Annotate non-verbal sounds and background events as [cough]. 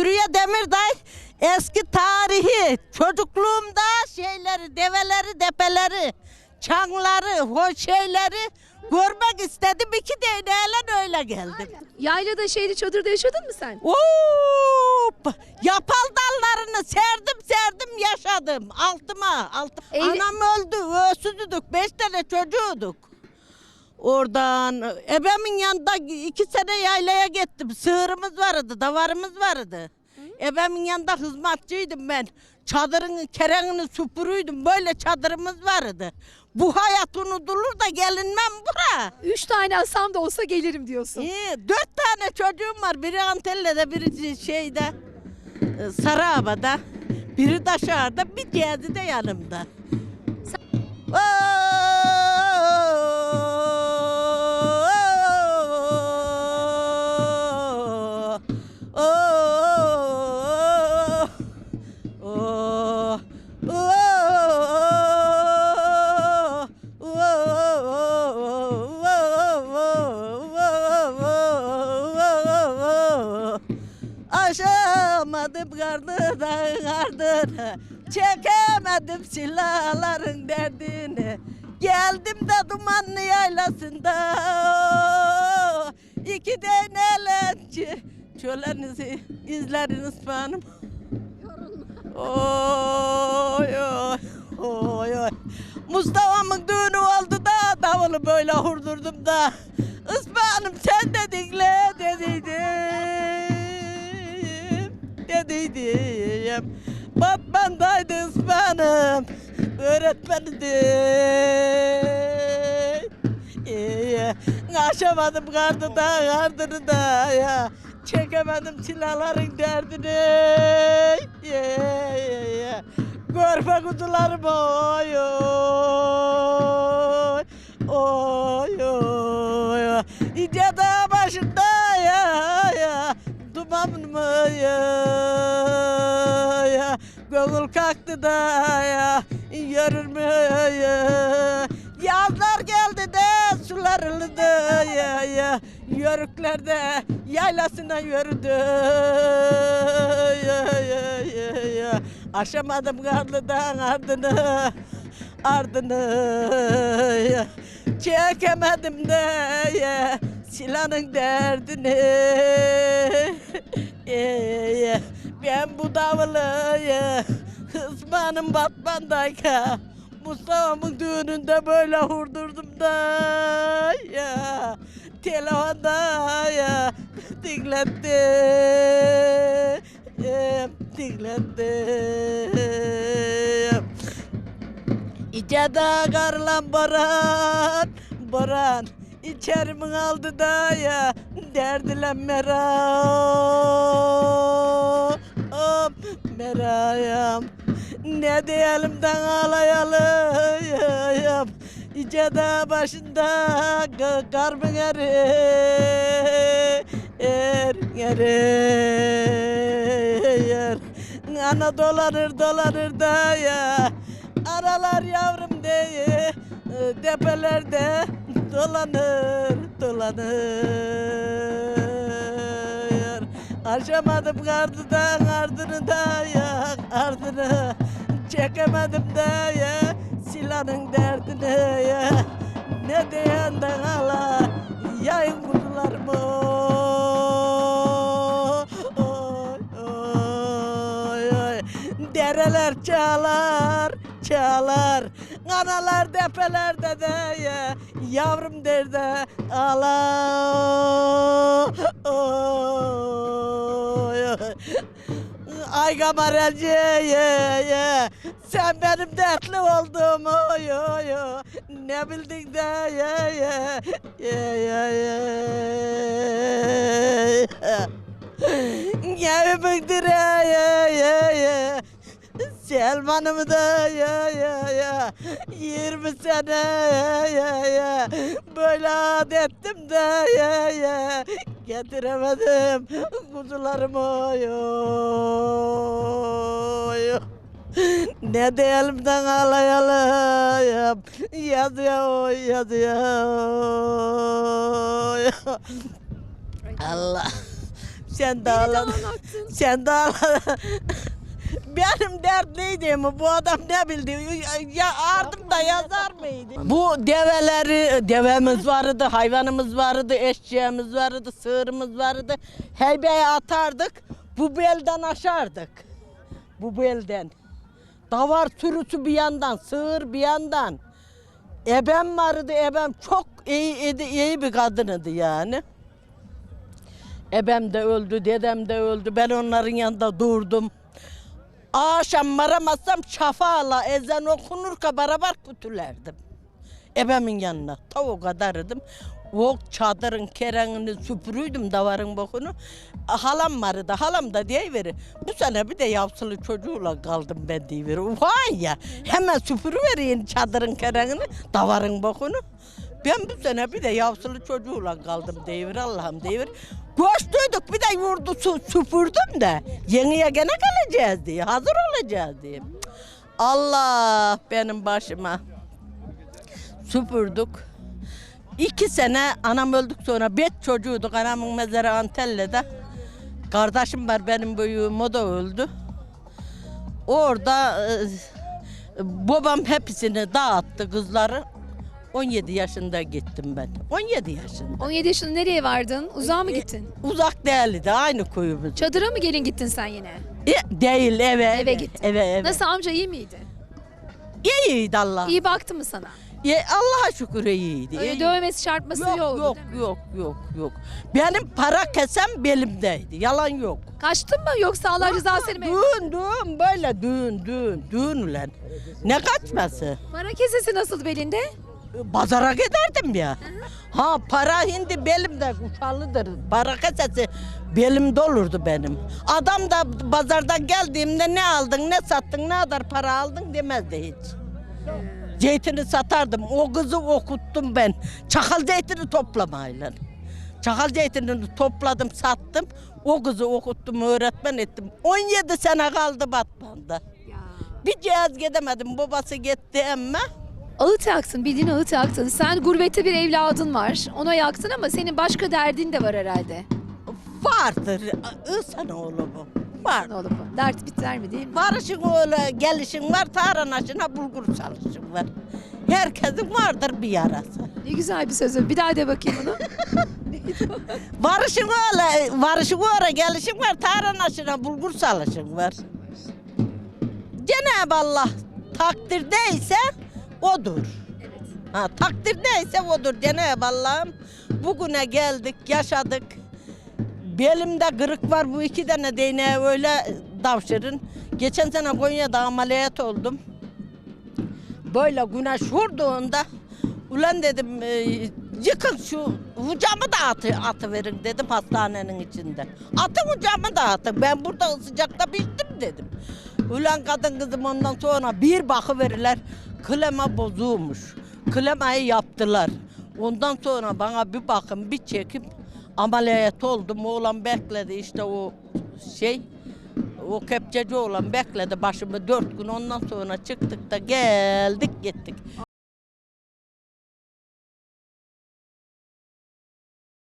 Dürüye Demirdağ eski tarihi çocukluğumda şeyleri, develeri, depeleri, çanları, hoş şeyleri görmek istedim. İki değneğiyle öyle geldim. Yaylada şeyde çadırda yaşadın mı sen? Hop! Yapal dallarını serdim serdim yaşadım altıma. Alt... Ev- Anam öldü öksüzdük beş tane çocuğuduk. Oradan ebemin yanında iki sene yaylaya gittim. Sığırımız vardı, davarımız vardı. Ebemin yanında hizmetçiydim ben. Çadırın kerengini süpürüydüm. Böyle çadırımız vardı. Bu hayat unutulur da gelinmem bura. Üç tane asam da olsa gelirim diyorsun. İyi, dört tane çocuğum var. Biri Antalya'da, biri şeyde, e, Sarıaba'da, biri Daşar'da, bir diğeri de yanımda. Ardını Çekemedim silahların derdini. Geldim de dumanlı yaylasında iki denelenci Çölenizi izleriniz benim Oy oy oy oy. Mustafa'mın düğünü oldu da davulu böyle hurdurdum da. Ispanım sen dedikle dediydim Dediydim Batman'daydı ıspanım Öğretmeniydi İyi. Aşamadım kardı da kardını da ya. Çekemedim silahların derdini. Ye. Görme kutularım oy oy Oy oy. İnce dağ başında ya ya. Duman mı ya kalktı da Yürür mü ya Yazlar geldi de sular ılıdı Yörüklerde yaylasına yürüdü. Ya ya ya ya. Aşamadım karlı dağın ardını ardını Çekemedim de ya silahın derdini. Ben bu davulu ya Hızmanım Batman'dayken Mustafa'mın düğününde böyle hurdurdum da ya Telefonda ya dinletti ya, dinletti İçeride karlan boran boran İçerimin aldı da ya derdilen merak merayam ne diyelimden ağlayalım? İçeride başında ka- kar mı eri er er Ana dolanır dolanır da ya. Aralar yavrum diye Tepelerde dolanır dolanır Aşamadım kardıdan ardını da ya ardını Çekemedim de ya silahın derdini ya Ne diyenden ala yayın kutularımı oy, oy, oy. Dereler çağlar çağlar Analar depelerde de ya Yavrum derde ala. Ay kameracı ye ye. Sen benim dertli olduğumu yo yo Ne bildin de ye ye Ye ye ye. Yemin dire ye ye ye. Selman'ımı da ya ya ya 20 sene ya ya Böyle adettim de ya ya Getiremedim kuzularımı yo Ne de elimden alayalım. Yazıyor yazıyor Allah. Sen de ağlattın. Sen de ağladın. Benim dert neydi mi? Bu adam ne bildi? Ya ardım da yazar mıydı? Bu develeri, devemiz vardı, hayvanımız vardı, eşeğimiz vardı, sığırımız vardı. Heybeye atardık, bu belden aşardık. Bu belden. Davar sürüsü bir yandan, sığır bir yandan. Ebem vardı, ebem çok iyi, iyi, iyi bir kadınıydı yani. Ebem de öldü, dedem de öldü. Ben onların yanında durdum. Akşam varamazsam şafağla ezan okunurka beraber kütülerdim. Ebemin yanına. Ta o kadardım. O çadırın kerenini süpürüydüm davarın bokunu. Halam vardı. Halam da diye verir. Bu sene bir de yavsılı çocuğuyla kaldım ben diye verir. Vay ya. Hemen süpürüvereyim çadırın kerenini, davarın bokunu. Ben bu sene bir de yavsılı çocuğuyla kaldım devir Allah'ım devir. Koştuyduk bir de yurdu su, süpürdüm de yeniye gene geleceğiz diye hazır olacağız diye. Allah benim başıma süpürdük. İki sene anam öldük sonra beş çocuğuyduk anamın mezarı Antalya'da. Kardeşim var benim büyüğüm o da öldü. Orada e, babam hepsini dağıttı kızları. 17 yaşında gittim ben. 17 yaşında. 17 yaşında nereye vardın? Uzağa mı gittin? Uzak değildi aynı kuyumuz. Çadıra mı gelin gittin sen yine? E, değil eve. Eve gittin. Eve eve. Nasıl amca iyi miydi? İyiydi Allah. İyi baktı mı sana? İyi, Allah'a şükür iyiydi. Öyle iyi. dövmesi çarpması Yok yok mi? yok yok yok. Benim para kesem belimdeydi. Yalan yok. Kaçtın mı yoksa Allah rızası seni mi? Düğün düğün böyle düğün düğün düğün ulan. Ne kaçması? Para kesesi nasıl belinde? Pazara giderdim ya. Ha para hindi belimde kuşalıdır. Para kesesi belimde olurdu benim. Adam da pazardan geldiğimde ne aldın, ne sattın, ne kadar para aldın demezdi hiç. Zeytini satardım. O kızı okuttum ben. Çakal zeytini toplamayla. Çakal zeytinini topladım, sattım. O kızı okuttum, öğretmen ettim. 17 sene kaldı Batman'da. Bir cihaz gidemedim. Babası gitti ama. Ağıt yaktın, bildiğin ağıt yaktın. Sen gurbette bir evladın var. Ona yaktın ama senin başka derdin de var herhalde. Vardır. İnsan oğlu bu. Var. Ne olur bu? Dert biter mi değil mi? Varışın oğlu gelişin var, tarhanaşına bulgur çalışın var. Herkesin vardır bir yarası. Ne güzel bir söz. Bir daha de bakayım bunu. [laughs] Varışın oğlu, varışın oğlu gelişin var, tarhanaşına bulgur çalışın var. Cenab-ı Allah takdirdeyse odur. Ha, takdir neyse odur Cenab-ı Allah'ım. Bugüne geldik, yaşadık. Belimde kırık var bu iki tane değneğe öyle davşırın. Geçen sene Konya'da ameliyat oldum. Böyle güneş vurduğunda ulan dedim e, yıkın şu ucamı da atı, atı verin dedim hastanenin içinde. Atın ucamı da atın ben burada sıcakta piştim dedim. Ulan kadın kızım ondan sonra bir bakı verirler klima bozulmuş. Klimayı yaptılar. Ondan sonra bana bir bakın bir çekip ameliyat oldum. Oğlan bekledi işte o şey o kepçeci olan bekledi başımı dört gün ondan sonra çıktık da geldik gittik.